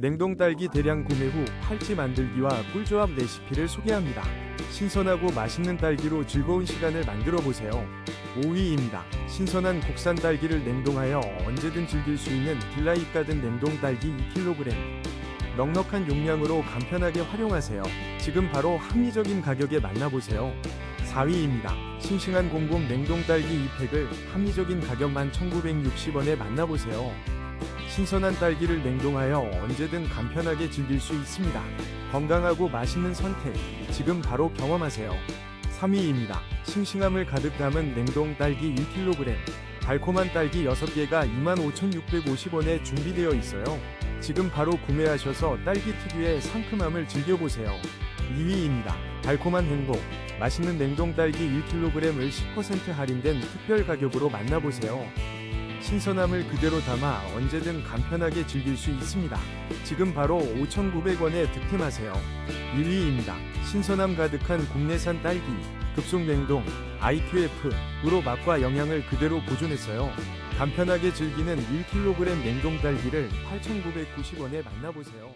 냉동 딸기 대량 구매 후 팔찌 만들기와 꿀조합 레시피를 소개합니다. 신선하고 맛있는 딸기로 즐거운 시간을 만들어 보세요. 5위입니다. 신선한 국산 딸기를 냉동하여 언제든 즐길 수 있는 딜라잇 가든 냉동 딸기 2kg. 넉넉한 용량으로 간편하게 활용하세요. 지금 바로 합리적인 가격에 만나보세요. 4위입니다. 싱싱한 공공 냉동 딸기 2팩을 합리적인 가격만 1960원에 만나보세요. 신선한 딸기를 냉동하여 언제든 간편하게 즐길 수 있습니다. 건강하고 맛있는 선택, 지금 바로 경험하세요. 3위입니다. 싱싱함을 가득 담은 냉동 딸기 1kg. 달콤한 딸기 6개가 25,650원에 준비되어 있어요. 지금 바로 구매하셔서 딸기 특유의 상큼함을 즐겨보세요. 2위입니다. 달콤한 행복. 맛있는 냉동 딸기 1kg을 10% 할인된 특별 가격으로 만나보세요. 신선함을 그대로 담아 언제든 간편하게 즐길 수 있습니다. 지금 바로 5,900원에 득템하세요. 1위입니다. 신선함 가득한 국내산 딸기, 급속 냉동, IQF으로 맛과 영양을 그대로 보존했어요. 간편하게 즐기는 1kg 냉동 딸기를 8,990원에 만나보세요.